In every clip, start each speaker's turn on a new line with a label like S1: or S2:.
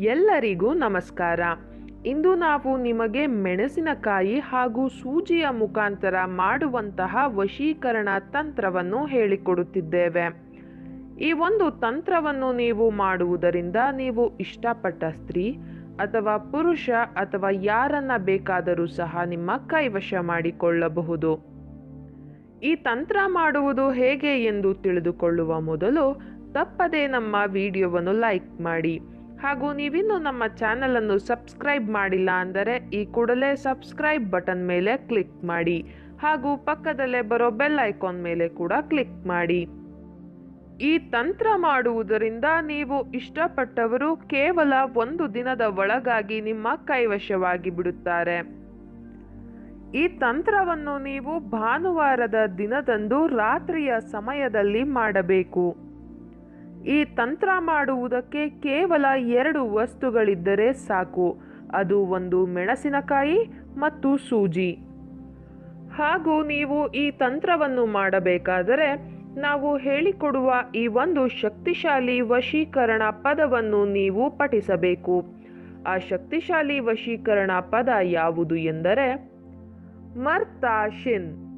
S1: ಎಲ್ಲರಿಗೂ ನಮಸ್ಕಾರ. ಇಂದು ನಾವು ನಿಮಗೆ ಮೆಣಸಿನಕಾಯಿ ಹಾಗೂ ಸೂಜಿಯ ಮುಖಾಂತರ ಮಾಡುವಂತಹ ವಶೀಕರಣ ತಂತ್ರವನ್ನು ಹೇಳಿಕೊಡುತ್ತಿದ್ದೇವೆ. ಈ ಒಂದು ತಂತ್ರವನ್ನು ನೀವು ಮಾಡುವುದರಿಂದ ನೀವು ಇಷ್ಟಪಟ್ಟ ಸ್ತ್ರೀ ಅಥವಾ ಪುರುಷ ಅಥವಾ ಯಾರನ್ನ ಬೇಕಾದರೂ ಸಹ ನಿಮ್ಮ ಕೈವಶ ಮಾಡಿಕೊಳ್ಳಬಹುದು. ಈ ತಂತ್ರ ಮಾಡುವುದು ಹೇಗೆ ಎಂದು ತಿಳಿದುಕೊಳ್ಳುವ ಮೊದಲು ತಪ್ಪದೇ ನಮ್ಮ ವಿಡಿಯೋವನ್ನು ಲೈಕ್ ಮಾಡಿ. ಹಾಗೂ ನೀವಿನ್ನೂ ನಮ್ಮ ಚಾನಲನ್ನು ಸಬ್ಸ್ಕ್ರೈಬ್ ಮಾಡಿಲ್ಲ ಅಂದರೆ ಈ ಕೂಡಲೇ ಸಬ್ಸ್ಕ್ರೈಬ್ ಬಟನ್ ಮೇಲೆ ಕ್ಲಿಕ್ ಮಾಡಿ ಹಾಗೂ ಪಕ್ಕದಲ್ಲೇ ಬರೋ ಬೆಲ್ ಐಕಾನ್ ಮೇಲೆ ಕೂಡ ಕ್ಲಿಕ್ ಮಾಡಿ. ಈ ತಂತ್ರ ಮಾಡುವುದರಿಂದ ನೀವು ಇಷ್ಟಪಟ್ಟವರು ಕೇವಲ ಒಂದು ದಿನದ ಒಳಗಾಗಿ ನಿಮ್ಮ ಕೈವಶವಾಗಿ ಬಿಡುತ್ತಾರೆ. ಈ ತಂತ್ರವನ್ನು ನೀವು ಭಾನುವಾರದ ದಿನದಂದು ರಾತ್ರಿಯ ಸಮಯದಲ್ಲಿ ಮಾಡಬೇಕು. ಈ ತಂತ್ರ ಮಾಡುವುದಕ್ಕೆ ಕೇವಲ ಎರಡು ವಸ್ತುಗಳಿದ್ದರೆ ಸಾಕು. ಅದು ಒಂದು ಮೆಣಸಿನಕಾಯಿ ಮತ್ತು ಸೂಜಿ. ಹಾಗೂ ನೀವು ಈ ತಂತ್ರವನ್ನು ಮಾಡಬೇಕಾದರೆ ನಾವು ಹೇಳಿಕೊಡುವ ಈ ಒಂದು ಶಕ್ತಿಶಾಲಿ ವಶೀಕರಣ ಪದವನ್ನು ನೀವು ಪಠಿಸಬೇಕು. ಆ ಶಕ್ತಿಶಾಲಿ ವಶೀಕರಣ ಪದ ಯಾವುದು ಎಂದರೆ ಮರ್ತಾಶಿನ್.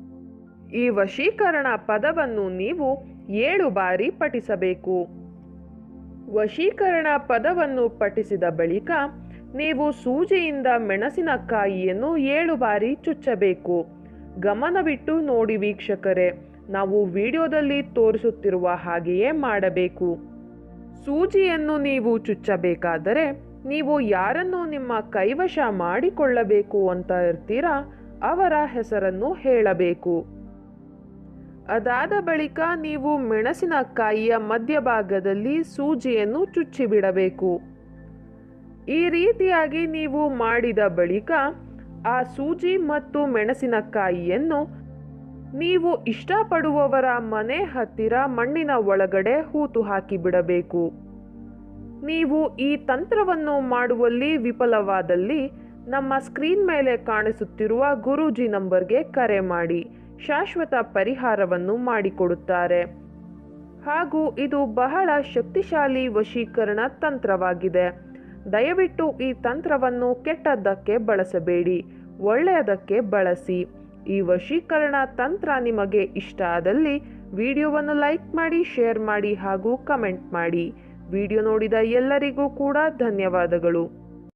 S1: ಈ ವಶೀಕರಣ ಪದವನ್ನು ನೀವು ಏಳು ಬಾರಿ ಪಠಿಸಬೇಕು. ವಶೀಕರಣ ಪದವನ್ನು ಪಠಿಸಿದ ಬಳಿಕ ನೀವು ಸೂಜಿಯಿಂದ ಮೆಣಸಿನಕಾಯಿಯನ್ನು ಏಳು ಬಾರಿ ಚುಚ್ಚಬೇಕು. ಗಮನವಿಟ್ಟು ನೋಡಿ ವೀಕ್ಷಕರೇ, ನಾವು ವಿಡಿಯೋದಲ್ಲಿ ತೋರಿಸುತ್ತಿರುವ ಹಾಗೆಯೇ ಮಾಡಬೇಕು. ಸೂಜಿಯನ್ನು ನೀವು ಚುಚ್ಚಬೇಕಾದರೆ ನೀವು ಯಾರನ್ನು ನಿಮ್ಮ ಕೈವಶ ಮಾಡಿಕೊಳ್ಳಬೇಕು ಅಂತ ಇರ್ತೀರಾ, ಅವರ ಹೆಸರನ್ನು ಹೇಳಬೇಕು. ಅದಾದ ಬಳಿಕ ನೀವು ಮೆಣಸಿನಕಾಯಿಯ ಮಧ್ಯಭಾಗದಲ್ಲಿ ಸೂಜಿಯನ್ನು ಚುಚ್ಚಿಬಿಡಬೇಕು. ಈ ರೀತಿಯಾಗಿ ನೀವು ಮಾಡಿದ ಬಳಿಕ ಆ ಸೂಜಿ ಮತ್ತು ಮೆಣಸಿನಕಾಯಿಯನ್ನು ನೀವು ಇಷ್ಟಪಡುವವರ ಮನೆ ಹತ್ತಿರ ಮಣ್ಣಿನ ಒಳಗಡೆ ಹೂತು ಹಾಕಿಬಿಡಬೇಕು. ನೀವು ಈ ತಂತ್ರವನ್ನು ಮಾಡುವಲ್ಲಿ ವಿಫಲವಾದಲ್ಲಿ ನಮ್ಮ ಸ್ಕ್ರೀನ್ ಮೇಲೆ ಕಾಣಿಸುತ್ತಿರುವ ಗುರೂಜಿ ನಂಬರ್ಗೆ ಕರೆ ಮಾಡಿ. ಶಾಶ್ವತ ಪರಿಹಾರವನ್ನು ಮಾಡಿಕೊಡುತ್ತಾರೆ. ಹಾಗೂ ಇದು ಬಹಳ ಶಕ್ತಿಶಾಲಿ ವಶೀಕರಣ ತಂತ್ರವಾಗಿದೆ. ದಯವಿಟ್ಟು ಈ ತಂತ್ರವನ್ನು ಕೆಟ್ಟದ್ದಕ್ಕೆ ಬಳಸಬೇಡಿ, ಒಳ್ಳೆಯದಕ್ಕೆ ಬಳಸಿ. ಈ ವಶೀಕರಣ ತಂತ್ರ ನಿಮಗೆ ಇಷ್ಟ ಆದಲ್ಲಿ ವಿಡಿಯೋವನ್ನು ಲೈಕ್ ಮಾಡಿ, ಶೇರ್ ಮಾಡಿ ಹಾಗೂ ಕಮೆಂಟ್ ಮಾಡಿ. ವಿಡಿಯೋ ನೋಡಿದ ಎಲ್ಲರಿಗೂ ಕೂಡ ಧನ್ಯವಾದಗಳು.